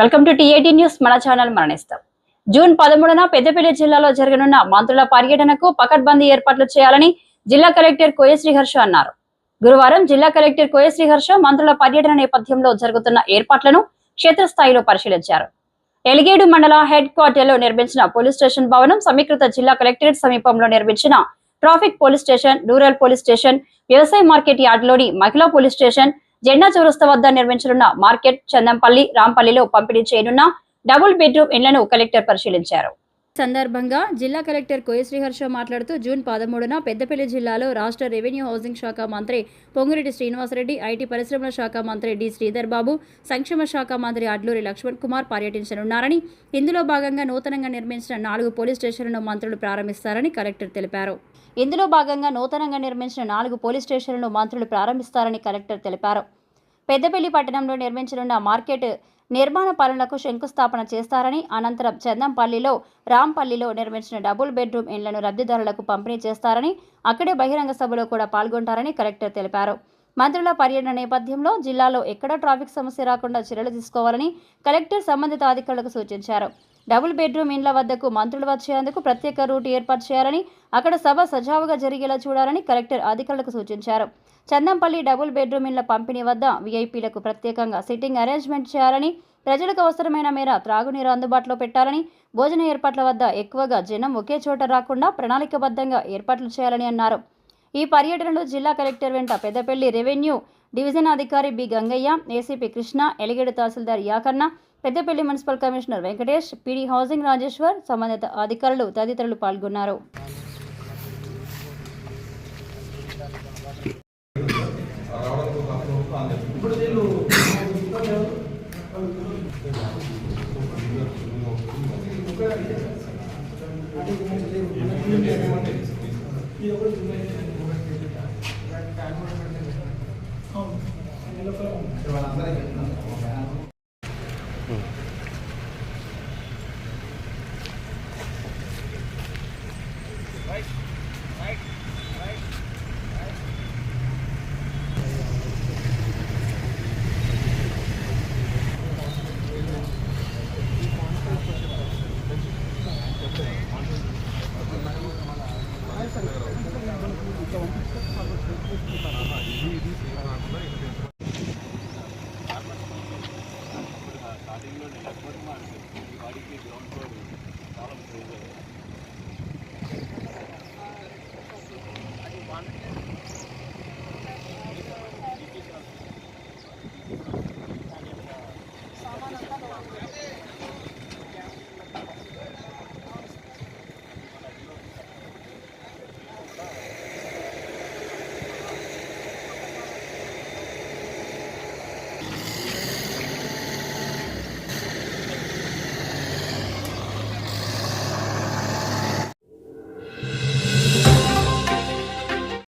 Welcome to TIT news. మన channel మరణిస్తాం. June పదమూడున పెద్దపల్లి జిల్లాలో జరగనున్న మంత్రుల పర్యటనకు పకడ్బందీ ఏర్పాట్లు చేయాలని జిల్లా కలెక్టర్ కోయ శ్రీహర్ష అన్నారు. గురువారం జిల్లా కలెక్టర్ కోయ శ్రీహర్ష మంత్రుల పర్యటన నేపథ్యంలో జరుగుతున్న ఏర్పాట్లను క్షేత్రస్థాయిలో పరిశీలించారు. ఎలిగేడు మండల హెడ్ క్వార్టర్లో నిర్మించిన పోలీస్ స్టేషన్ భవనం సమీకృత జిల్లా కలెక్టరేట్ సమీపంలో నిర్మించిన traffic police station rural police station వ్యవసాయ మార్కెట్ యార్డ్లోని మహిళా పోలీస్ స్టేషన్ జెండా చౌరస్త వద్ద నిర్మించనున్న మార్కెట్ చందంపల్లి రాంపల్లిలో పంపిణీ చేయనున్న డబుల్ బెడ్రూమ్ ఇళ్ళను కలెక్టర్ పరిశీలించారు. సందర్భంగా జిల్లా కలెక్టర్ కోయ శ్రీహర్ష మాట్లాడుతూ జూన్ పదమూడున పెద్దపల్లి జిల్లాలో రాష్ట్ర రెవెన్యూ హౌసింగ్ శాఖ మంత్రి పొంగిరెడ్డి శ్రీనివాసరెడ్డి ఐటీ పరిశ్రమల శాఖ మంత్రి డి శ్రీధర్ బాబు సంక్షేమ శాఖ మంత్రి అడ్లూరి లక్ష్మణ్ కుమార్ పర్యటించనున్నారని ఇందులో భాగంగా నూతనంగా నిర్మించిన నాలుగు పోలీస్ స్టేషన్లను మంత్రులు ప్రారంభిస్తారని కలెక్టర్ తెలిపారు. ఇందులో భాగంగా నూతనంగా నిర్మించిన నాలుగు పోలీస్ స్టేషన్లను మంత్రులు ప్రారంభిస్తారని కలెక్టర్ తెలిపారు. పెద్దపల్లి పట్టణంలో నిర్మించనున్న మార్కెట్ నిర్మాణ పనులకు శంకుస్థాపన చేస్తారని అనంతరం చందంపల్లిలో రాంపల్లిలో నిర్మించిన డబుల్ బెడ్రూమ్ ఇండ్లను లబ్ధిదారులకు పంపిణీ చేస్తారని అక్కడే బహిరంగ సభలో కూడా పాల్గొంటారని కలెక్టర్ తెలిపారు. మంత్రుల పర్యటన నేపథ్యంలో జిల్లాలో ఎక్కడ ట్రాఫిక్ సమస్య రాకుండా చర్యలు తీసుకోవాలని కలెక్టర్ సంబంధిత అధికారులకు సూచించారు. డబుల్ బెడ్రూమ్ ఇండ్ల వద్దకు మంత్రులు వచ్చేందుకు ప్రత్యేక రూట్ ఏర్పాటు చేయాలని అక్కడ సభ సజావుగా జరిగేలా చూడాలని కలెక్టర్ అధికారులకు సూచించారు. చందంపల్లి డబుల్ బెడ్రూమ్ ఇండ్ల పంపిణీ వద్ద వీఐపీలకు ప్రత్యేకంగా సిట్టింగ్ అరేంజ్మెంట్ చేయాలని ప్రజలకు అవసరమైన మేర త్రాగునీరు అందుబాటులో పెట్టాలని భోజన ఏర్పాట్ల వద్ద ఎక్కువగా జనం ఒకే చోట రాకుండా ప్రణాళికబద్ధంగా ఏర్పాట్లు చేయాలని అన్నారు. ఈ పర్యటనలో జిల్లా కలెక్టర్ వెంట పెద్దపల్లి రెవెన్యూ డివిజన్ అధికారి బి గంగయ్య ఏసీపీ కృష్ణ ఎలిగేడు తహసీల్దార్ యాకర్ణ Peddapalli municipal commissioner Venkatesh PD housing Rajeshwar సంబంధిత అధికారులు తదితరులు పాల్గొన్నారు. ఇది ఒకటి ¿Qué lo వాటిల్లోని లక్మర్ మార్కెట్ ఈ వాడికి గ్రౌండ్ ఫ్లోర్ చాలా